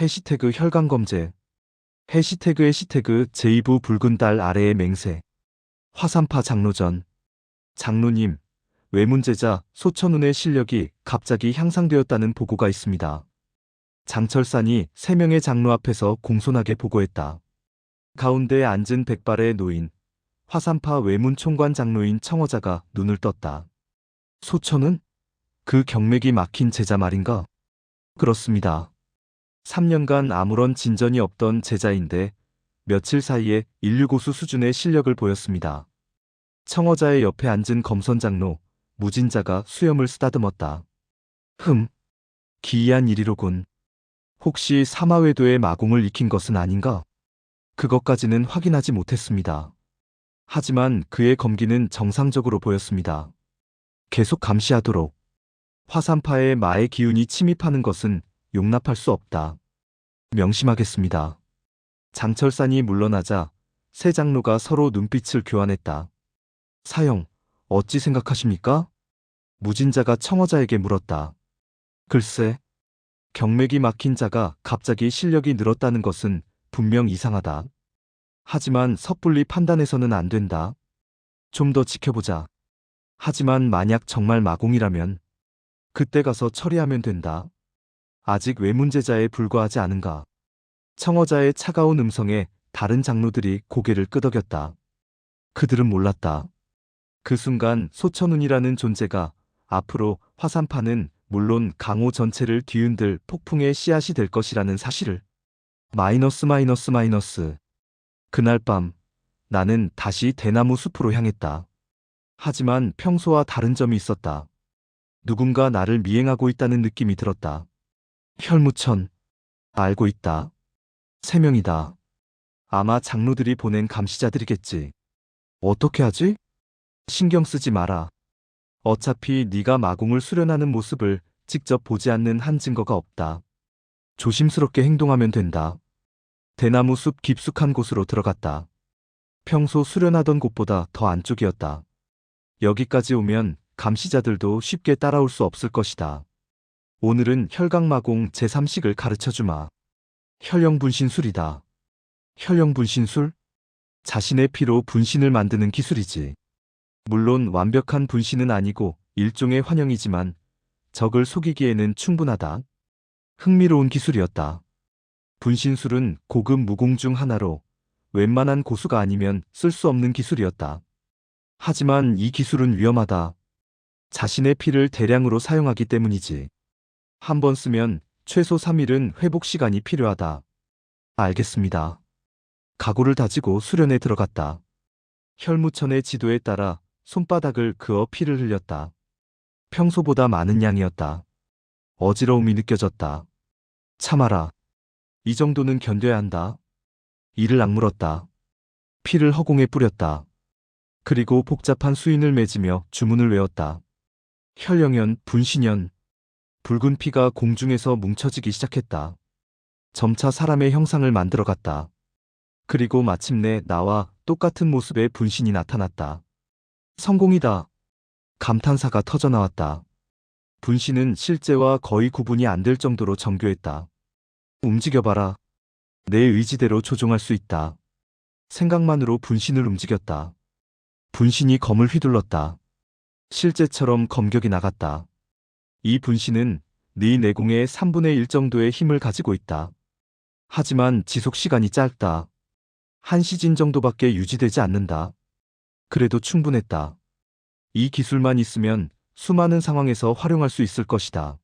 해시태그 혈관검제. 해시태그 해시태그 제2부 붉은 달 아래의 맹세. 화산파 장로전. 장로님, 외문제자 소천운의 실력이 갑자기 향상되었다는 보고가 있습니다. 장철산이 세 명의 장로 앞에서 공손하게 보고했다. 가운데 앉은 백발의 노인, 화산파 외문 총관 장로인 청어자가 눈을 떴다. 소천은? 그 경맥이 막힌 제자 말인가? 그렇습니다. 3년간 아무런 진전이 없던 제자인데 며칠 사이에 인류 고수 수준의 실력을 보였습니다. 청어자의 옆에 앉은 검선장로, 무진자가 수염을 쓰다듬었다. 흠, 기이한 일이로군. 혹시 사마회도의 마공을 익힌 것은 아닌가? 그것까지는 확인하지 못했습니다. 하지만 그의 검기는 정상적으로 보였습니다. 계속 감시하도록. 화산파의 마의 기운이 침입하는 것은 용납할 수 없다. 명심하겠습니다. 장철산이 물러나자 세 장로가 서로 눈빛을 교환했다. 사형, 어찌 생각하십니까? 무진자가 청어자에게 물었다. 글쎄, 경맥이 막힌 자가 갑자기 실력이 늘었다는 것은 분명 이상하다. 하지만 섣불리 판단해서는 안 된다. 좀 더 지켜보자. 하지만 만약 정말 마공이라면 그때 가서 처리하면 된다. 아직 외문제자에 불과하지 않은가. 청어자의 차가운 음성에 다른 장로들이 고개를 끄덕였다. 그들은 몰랐다. 그 순간 소천운이라는 존재가 앞으로 화산파는 물론 강호 전체를 뒤흔들 폭풍의 씨앗이 될 것이라는 사실을 마이너스 마이너스 마이너스 그날 밤 나는 다시 대나무 숲으로 향했다. 하지만 평소와 다른 점이 있었다. 누군가 나를 미행하고 있다는 느낌이 들었다. 혈무천 알고 있다. 세 명이다. 아마 장로들이 보낸 감시자들이겠지. 어떻게 하지? 신경 쓰지 마라. 어차피 네가 마공을 수련하는 모습을 직접 보지 않는 한 증거가 없다. 조심스럽게 행동하면 된다. 대나무 숲 깊숙한 곳으로 들어갔다. 평소 수련하던 곳보다 더 안쪽이었다. 여기까지 오면 감시자들도 쉽게 따라올 수 없을 것이다. 오늘은 혈강마공 제3식을 가르쳐 주마. 혈령분신술이다. 혈령분신술? 자신의 피로 분신을 만드는 기술이지. 물론 완벽한 분신은 아니고 일종의 환영이지만 적을 속이기에는 충분하다. 흥미로운 기술이었다. 분신술은 고급 무공 중 하나로 웬만한 고수가 아니면 쓸 수 없는 기술이었다. 하지만 이 기술은 위험하다. 자신의 피를 대량으로 사용하기 때문이지. 한 번 쓰면 최소 3일은 회복 시간이 필요하다. 알겠습니다. 각오를 다지고 수련에 들어갔다. 혈무천의 지도에 따라 손바닥을 그어 피를 흘렸다. 평소보다 많은 양이었다. 어지러움이 느껴졌다. 참아라. 이 정도는 견뎌야 한다. 이를 악물었다. 피를 허공에 뿌렸다. 그리고 복잡한 수인을 맺으며 주문을 외웠다. 혈령연, 분신연. 붉은 피가 공중에서 뭉쳐지기 시작했다. 점차 사람의 형상을 만들어갔다. 그리고 마침내 나와 똑같은 모습의 분신이 나타났다. 성공이다. 감탄사가 터져나왔다. 분신은 실제와 거의 구분이 안 될 정도로 정교했다. 움직여봐라. 내 의지대로 조종할 수 있다. 생각만으로 분신을 움직였다. 분신이 검을 휘둘렀다. 실제처럼 검격이 나갔다. 이 분신은 네 내공의 3분의 1 정도의 힘을 가지고 있다. 하지만 지속 시간이 짧다. 한 시즌 정도밖에 유지되지 않는다. 그래도 충분했다. 이 기술만 있으면 수많은 상황에서 활용할 수 있을 것이다.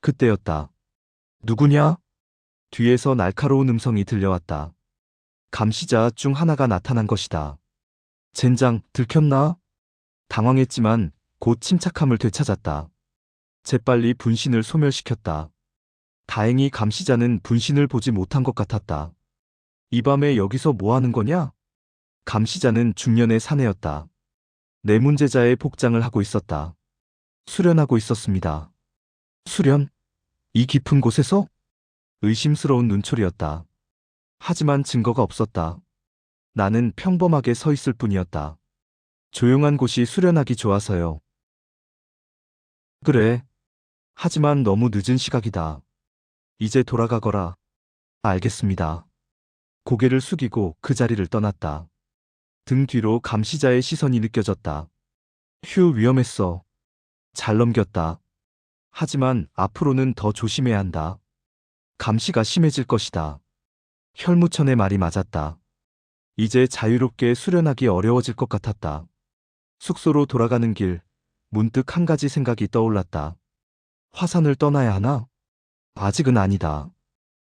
그때였다. 누구냐? 뒤에서 날카로운 음성이 들려왔다. 감시자 중 하나가 나타난 것이다. 젠장, 들켰나? 당황했지만 곧 침착함을 되찾았다. 재빨리 분신을 소멸시켰다. 다행히 감시자는 분신을 보지 못한 것 같았다. 이 밤에 여기서 뭐 하는 거냐? 감시자는 중년의 사내였다. 내 문제자의 복장을 하고 있었다. 수련하고 있었습니다. 수련? 이 깊은 곳에서? 의심스러운 눈초리였다. 하지만 증거가 없었다. 나는 평범하게 서 있을 뿐이었다. 조용한 곳이 수련하기 좋아서요. 그래. 하지만 너무 늦은 시각이다. 이제 돌아가거라. 알겠습니다. 고개를 숙이고 그 자리를 떠났다. 등 뒤로 감시자의 시선이 느껴졌다. 휴, 위험했어. 잘 넘겼다. 하지만 앞으로는 더 조심해야 한다. 감시가 심해질 것이다. 혈무천의 말이 맞았다. 이제 자유롭게 수련하기 어려워질 것 같았다. 숙소로 돌아가는 길, 문득 한 가지 생각이 떠올랐다. 화산을 떠나야 하나? 아직은 아니다.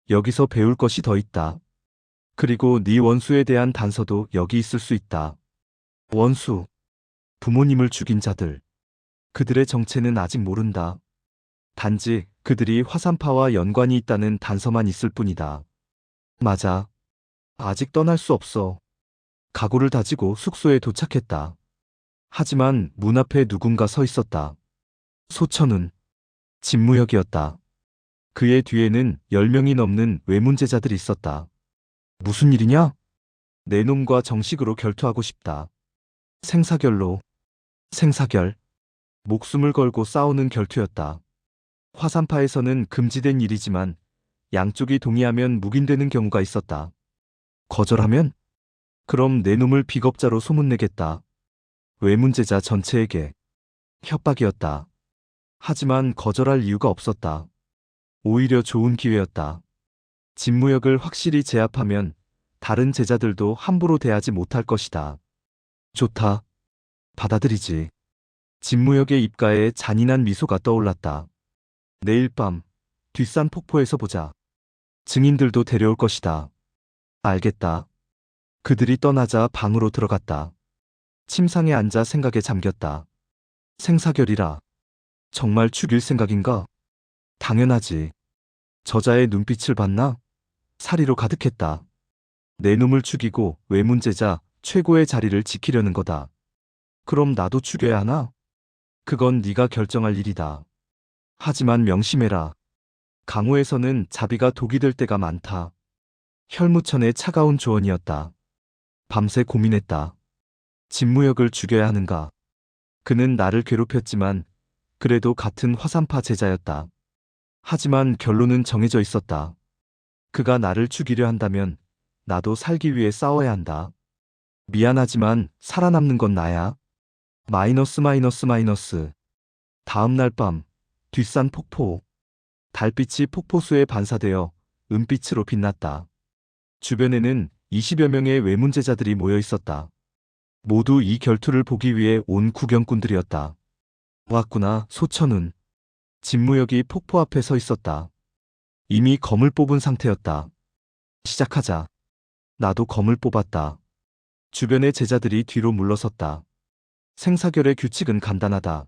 여기서 배울 것이 더 있다. 그리고 네 원수에 대한 단서도 여기 있을 수 있다. 원수. 부모님을 죽인 자들. 그들의 정체는 아직 모른다. 단지 그들이 화산파와 연관이 있다는 단서만 있을 뿐이다. 맞아. 아직 떠날 수 없어. 각오를 다지고 숙소에 도착했다. 하지만 문 앞에 누군가 서 있었다. 소천은 진무혁이었다. 그의 뒤에는 10명이 넘는 외문제자들이 있었다. 무슨 일이냐? 내 놈과 정식으로 결투하고 싶다. 생사결로. 생사결. 목숨을 걸고 싸우는 결투였다. 화산파에서는 금지된 일이지만 양쪽이 동의하면 묵인되는 경우가 있었다. 거절하면? 그럼 내 놈을 비겁자로 소문내겠다. 외문제자 전체에게. 협박이었다. 하지만 거절할 이유가 없었다. 오히려 좋은 기회였다. 진무역을 확실히 제압하면 다른 제자들도 함부로 대하지 못할 것이다. 좋다. 받아들이지. 진무역의 입가에 잔인한 미소가 떠올랐다. 내일 밤 뒷산 폭포에서 보자. 증인들도 데려올 것이다. 알겠다. 그들이 떠나자 방으로 들어갔다. 침상에 앉아 생각에 잠겼다. 생사결이라. 정말 죽일 생각인가? 당연하지. 저자의 눈빛을 봤나? 사리로 가득했다. 내 놈을 죽이고 외문제자 최고의 자리를 지키려는 거다. 그럼 나도 죽여야 하나? 그건 네가 결정할 일이다. 하지만 명심해라. 강호에서는 자비가 독이 될 때가 많다. 혈무천의 차가운 조언이었다. 밤새 고민했다. 진무역을 죽여야 하는가? 그는 나를 괴롭혔지만 그래도 같은 화산파 제자였다. 하지만 결론은 정해져 있었다. 그가 나를 죽이려 한다면 나도 살기 위해 싸워야 한다. 미안하지만 살아남는 건 나야. 마이너스 마이너스 마이너스. 다음 날 밤, 뒷산 폭포. 달빛이 폭포수에 반사되어 은빛으로 빛났다. 주변에는 20여 명의 외문제자들이 모여 있었다. 모두 이 결투를 보기 위해 온 구경꾼들이었다. 왔구나, 소천은. 진무역이 폭포 앞에 서 있었다. 이미 검을 뽑은 상태였다. 시작하자. 나도 검을 뽑았다. 주변의 제자들이 뒤로 물러섰다. 생사결의 규칙은 간단하다.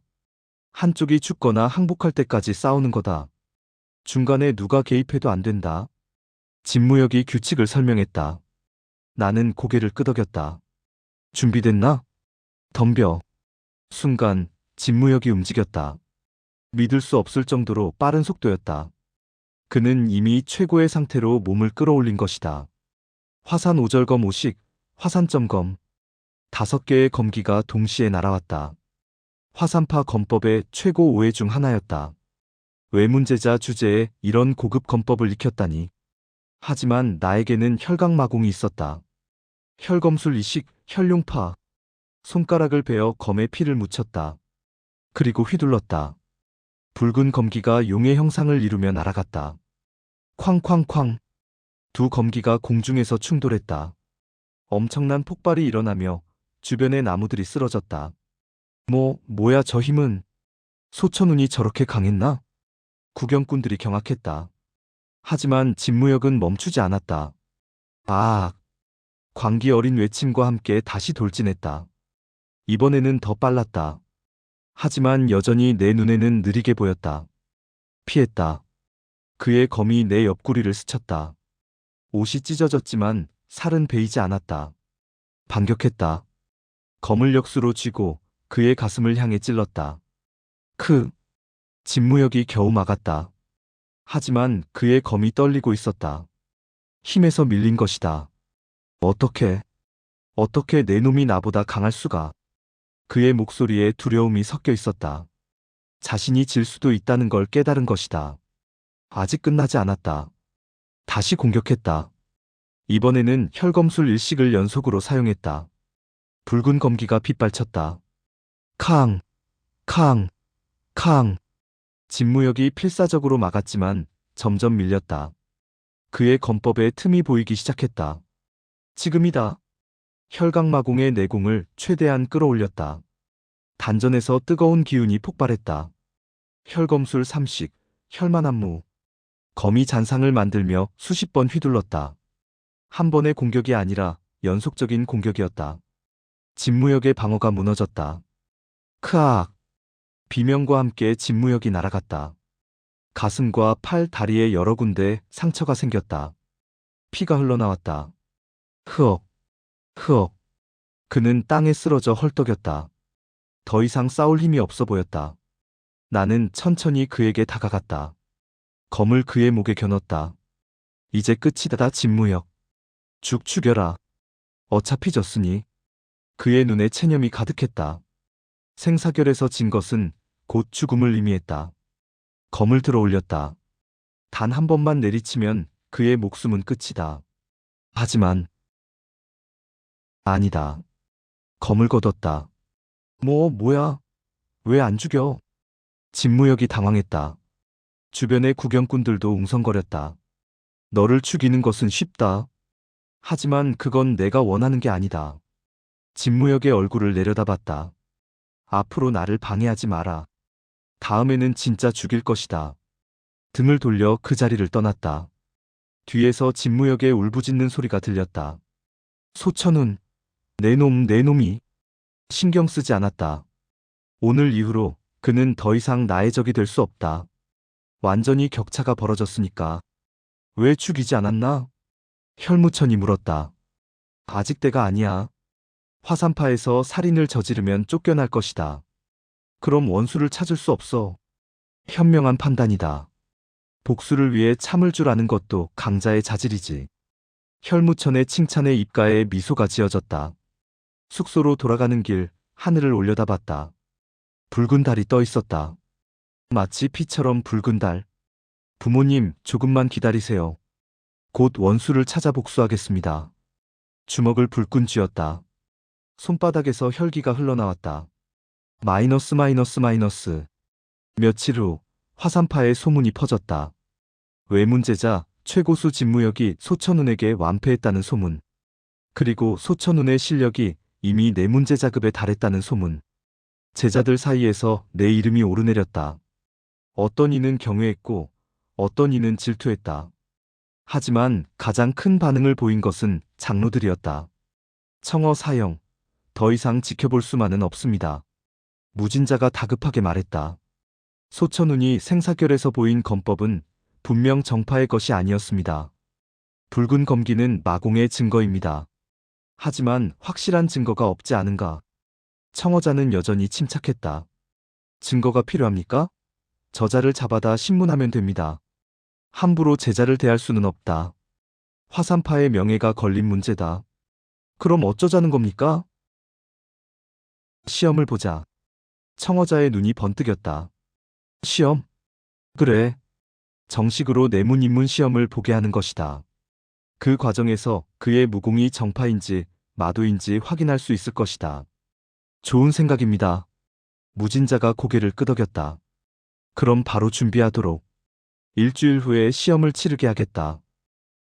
한쪽이 죽거나 항복할 때까지 싸우는 거다. 중간에 누가 개입해도 안 된다. 진무역이 규칙을 설명했다. 나는 고개를 끄덕였다. 준비됐나? 덤벼. 순간 진무역이 움직였다. 믿을 수 없을 정도로 빠른 속도였다. 그는 이미 최고의 상태로 몸을 끌어올린 것이다. 화산 오절검 오식, 화산점검. 다섯 개의 검기가 동시에 날아왔다. 화산파 검법의 최고 오해 중 하나였다. 외문제자 주제에 이런 고급 검법을 익혔다니. 하지만 나에게는 혈강마공이 있었다. 혈검술 이식, 혈룡파. 손가락을 베어 검에 피를 묻혔다. 그리고 휘둘렀다. 붉은 검기가 용의 형상을 이루며 날아갔다. 쾅쾅쾅. 두 검기가 공중에서 충돌했다. 엄청난 폭발이 일어나며 주변의 나무들이 쓰러졌다. 뭐, 뭐야 저 힘은. 소천운이 저렇게 강했나? 구경꾼들이 경악했다. 하지만 진무역은 멈추지 않았다. 아, 광기 어린 외침과 함께 다시 돌진했다. 이번에는 더 빨랐다. 하지만 여전히 내 눈에는 느리게 보였다. 피했다. 그의 검이 내 옆구리를 스쳤다. 옷이 찢어졌지만 살은 베이지 않았다. 반격했다. 검을 역수로 쥐고 그의 가슴을 향해 찔렀다. 크. 진무역이 겨우 막았다. 하지만 그의 검이 떨리고 있었다. 힘에서 밀린 것이다. 어떻게, 어떻게 내 놈이 나보다 강할 수가. 그의 목소리에 두려움이 섞여 있었다. 자신이 질 수도 있다는 걸 깨달은 것이다. 아직 끝나지 않았다. 다시 공격했다. 이번에는 혈검술 일식을 연속으로 사용했다. 붉은 검기가 빗발쳤다. 캉, 캉, 캉. 진무역이 필사적으로 막았지만 점점 밀렸다. 그의 검법에 틈이 보이기 시작했다. 지금이다. 혈강마공의 내공을 최대한 끌어올렸다. 단전에서 뜨거운 기운이 폭발했다. 혈검술 삼식, 혈만한무. 검이 잔상을 만들며 수십 번 휘둘렀다. 한 번의 공격이 아니라 연속적인 공격이었다. 진무역의 방어가 무너졌다. 크악! 비명과 함께 진무역이 날아갔다. 가슴과 팔, 다리에 여러 군데 상처가 생겼다. 피가 흘러나왔다. 흐억, 흐억. 그는 땅에 쓰러져 헐떡였다. 더 이상 싸울 힘이 없어 보였다. 나는 천천히 그에게 다가갔다. 검을 그의 목에 겨눴다. 이제 끝이다 진무역. 죽 죽여라. 어차피 졌으니. 그의 눈에 체념이 가득했다. 생사결에서 진 것은 곧 죽음을 의미했다. 검을 들어 올렸다. 단 한 번만 내리치면 그의 목숨은 끝이다. 하지만 아니다. 검을 걷었다. 뭐 뭐야? 왜 안 죽여? 진무역이 당황했다. 주변의 구경꾼들도 웅성거렸다. 너를 죽이는 것은 쉽다. 하지만 그건 내가 원하는 게 아니다. 진무역의 얼굴을 내려다봤다. 앞으로 나를 방해하지 마라. 다음에는 진짜 죽일 것이다. 등을 돌려 그 자리를 떠났다. 뒤에서 진무역의 울부짖는 소리가 들렸다. 소천은 내 놈, 내 놈이 신경 쓰지 않았다. 오늘 이후로 그는 더 이상 나의 적이 될 수 없다. 완전히 격차가 벌어졌으니까. 왜 죽이지 않았나? 혈무천이 물었다. 아직 때가 아니야. 화산파에서 살인을 저지르면 쫓겨날 것이다. 그럼 원수를 찾을 수 없어. 현명한 판단이다. 복수를 위해 참을 줄 아는 것도 강자의 자질이지. 혈무천의 칭찬에 입가에 미소가 지어졌다. 숙소로 돌아가는 길 하늘을 올려다봤다. 붉은 달이 떠 있었다. 마치 피처럼 붉은 달. 부모님, 조금만 기다리세요. 곧 원수를 찾아 복수하겠습니다. 주먹을 불끈 쥐었다. 손바닥에서 혈기가 흘러나왔다. 마이너스 마이너스 마이너스. 며칠 후 화산파의 소문이 퍼졌다. 외문제자 최고수 진무역이 소천운에게 완패했다는 소문. 그리고 소천운의 실력이 이미 내 문제 자급에 달했다는 소문. 제자들 사이에서 내 이름이 오르내렸다. 어떤 이는 경외했고 어떤 이는 질투했다. 하지만 가장 큰 반응을 보인 것은 장로들이었다. 청어 사형, 더 이상 지켜볼 수만은 없습니다. 무진자가 다급하게 말했다. 소천운이 생사결에서 보인 검법은 분명 정파의 것이 아니었습니다. 붉은 검기는 마공의 증거입니다. 하지만 확실한 증거가 없지 않은가. 청어자는 여전히 침착했다. 증거가 필요합니까? 저자를 잡아다 신문하면 됩니다. 함부로 제자를 대할 수는 없다. 화산파의 명예가 걸린 문제다. 그럼 어쩌자는 겁니까? 시험을 보자. 청어자의 눈이 번뜩였다. 시험? 그래. 정식으로 내문인문 시험을 보게 하는 것이다. 그 과정에서 그의 무공이 정파인지 마도인지 확인할 수 있을 것이다. 좋은 생각입니다. 무진자가 고개를 끄덕였다. 그럼 바로 준비하도록. 일주일 후에 시험을 치르게 하겠다.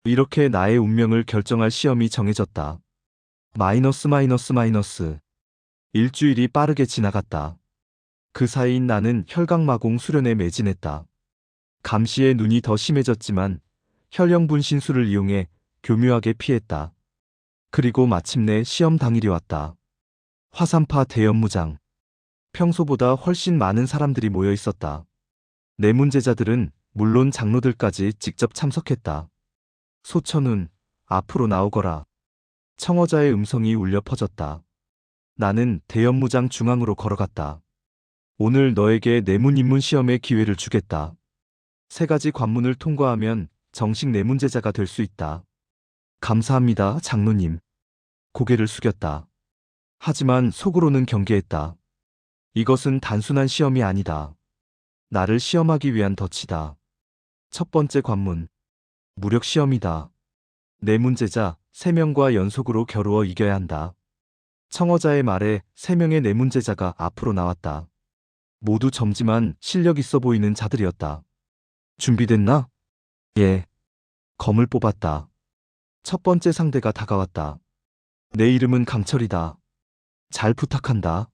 이렇게 나의 운명을 결정할 시험이 정해졌다. 마이너스 마이너스 마이너스. 일주일이 빠르게 지나갔다. 그 사이인 나는 혈강마공 수련에 매진했다. 감시의 눈이 더 심해졌지만 혈령 분신술을 이용해 교묘하게 피했다. 그리고 마침내 시험 당일이 왔다. 화산파 대연무장. 평소보다 훨씬 많은 사람들이 모여 있었다. 내 문제자들은 물론 장로들까지 직접 참석했다. 소천은 앞으로 나오거라. 청어자의 음성이 울려 퍼졌다. 나는 대연무장 중앙으로 걸어갔다. 오늘 너에게 내문 입문 시험의 기회를 주겠다. 세 가지 관문을 통과하면 정식 내문제자가 될 수 있다. 감사합니다, 장로님. 고개를 숙였다. 하지만 속으로는 경계했다. 이것은 단순한 시험이 아니다. 나를 시험하기 위한 덫이다. 첫 번째 관문. 무력 시험이다. 네 문제자 3명과 연속으로 겨루어 이겨야 한다. 청어자의 말에 3명의 네 문제자가 앞으로 나왔다. 모두 젊지만 실력 있어 보이는 자들이었다. 준비됐나? 예. 검을 뽑았다. 첫 번째 상대가 다가왔다. 내 이름은 강철이다. 잘 부탁한다.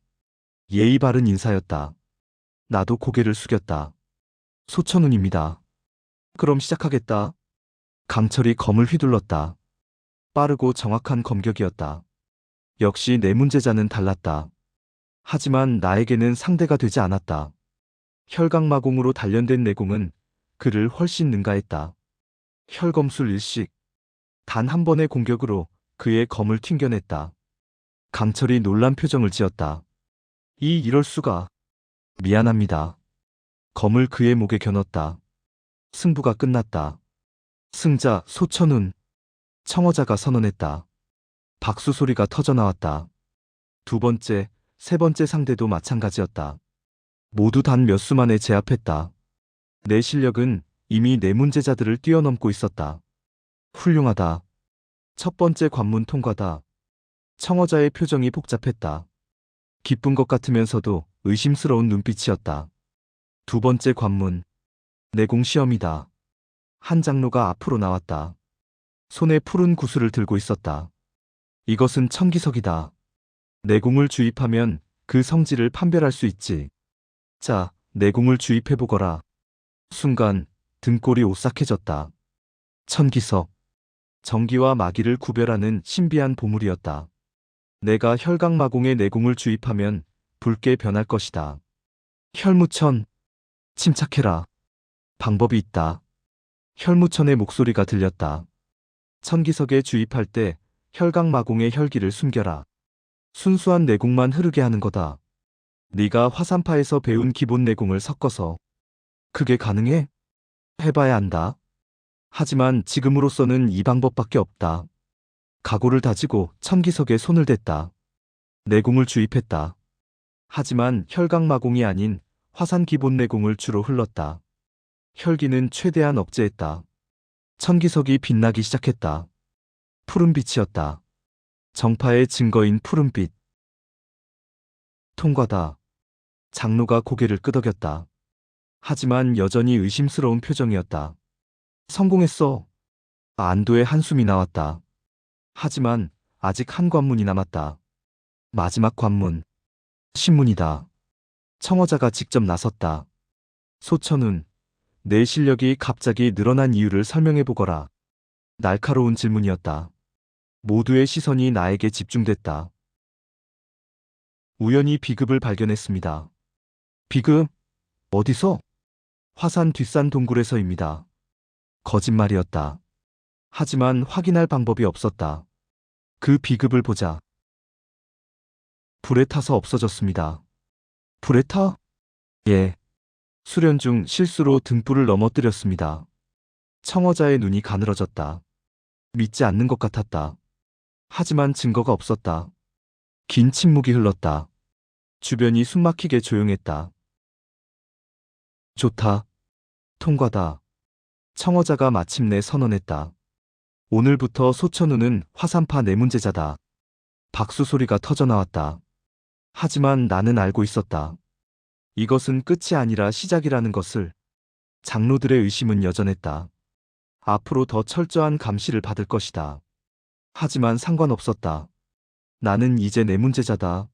예의 바른 인사였다. 나도 고개를 숙였다. 소천운입니다. 그럼 시작하겠다. 강철이 검을 휘둘렀다. 빠르고 정확한 검격이었다. 역시 내 문제자는 달랐다. 하지만 나에게는 상대가 되지 않았다. 혈강마공으로 단련된 내공은 그를 훨씬 능가했다. 혈검술 일식. 단 한 번의 공격으로 그의 검을 튕겨냈다. 강철이 놀란 표정을 지었다. 이 이럴 수가. 미안합니다. 검을 그의 목에 겨눴다. 승부가 끝났다. 승자 소천운. 청어자가 선언했다. 박수 소리가 터져 나왔다. 두 번째, 세 번째 상대도 마찬가지였다. 모두 단 몇 수 만에 제압했다. 내 실력은 이미 내 문제자들을 뛰어넘고 있었다. 훌륭하다. 첫 번째 관문 통과다. 청어자의 표정이 복잡했다. 기쁜 것 같으면서도 의심스러운 눈빛이었다. 두 번째 관문. 내공 시험이다. 한 장로가 앞으로 나왔다. 손에 푸른 구슬을 들고 있었다. 이것은 천기석이다. 내공을 주입하면 그 성질을 판별할 수 있지. 자, 내공을 주입해보거라. 순간 등골이 오싹해졌다. 천기석. 정기와 마기를 구별하는 신비한 보물이었다. 내가 혈강마공에 내공을 주입하면 붉게 변할 것이다. 혈무천. 침착해라. 방법이 있다. 혈무천의 목소리가 들렸다. 천기석에 주입할 때 혈강마공의 혈기를 숨겨라. 순수한 내공만 흐르게 하는 거다. 네가 화산파에서 배운 기본 내공을 섞어서 그게 가능해? 해봐야 한다. 하지만 지금으로서는 이 방법밖에 없다. 각오를 다지고 천기석에 손을 댔다. 내공을 주입했다. 하지만 혈강마공이 아닌 화산 기본 내공을 주로 흘렀다. 혈기는 최대한 억제했다. 천기석이 빛나기 시작했다. 푸른빛이었다. 정파의 증거인 푸른빛. 통과다. 장로가 고개를 끄덕였다. 하지만 여전히 의심스러운 표정이었다. 성공했어. 안도의 한숨이 나왔다. 하지만 아직 한 관문이 남았다. 마지막 관문. 신문이다. 청어자가 직접 나섰다. 소천은 내 실력이 갑자기 늘어난 이유를 설명해 보거라. 날카로운 질문이었다. 모두의 시선이 나에게 집중됐다. 우연히 비급을 발견했습니다. 비급? 어디서? 화산 뒷산 동굴에서입니다. 거짓말이었다. 하지만 확인할 방법이 없었다. 그 비급을 보자. 불에 타서 없어졌습니다. 불에 타? 예. 수련 중 실수로 등불을 넘어뜨렸습니다. 청어자의 눈이 가늘어졌다. 믿지 않는 것 같았다. 하지만 증거가 없었다. 긴 침묵이 흘렀다. 주변이 숨막히게 조용했다. 좋다. 통과다. 청어자가 마침내 선언했다. 오늘부터 소천우는 화산파 내문제자다. 박수 소리가 터져 나왔다. 하지만 나는 알고 있었다. 이것은 끝이 아니라 시작이라는 것을. 장로들의 의심은 여전했다. 앞으로 더 철저한 감시를 받을 것이다. 하지만 상관없었다. 나는 이제 내 문제자다.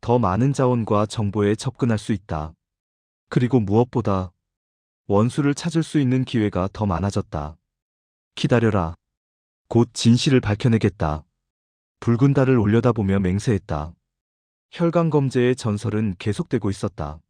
더 많은 자원과 정보에 접근할 수 있다. 그리고 무엇보다 원수를 찾을 수 있는 기회가 더 많아졌다. 기다려라. 곧 진실을 밝혀내겠다. 붉은 달을 올려다보며 맹세했다. 혈관 검제의 전설은 계속되고 있었다.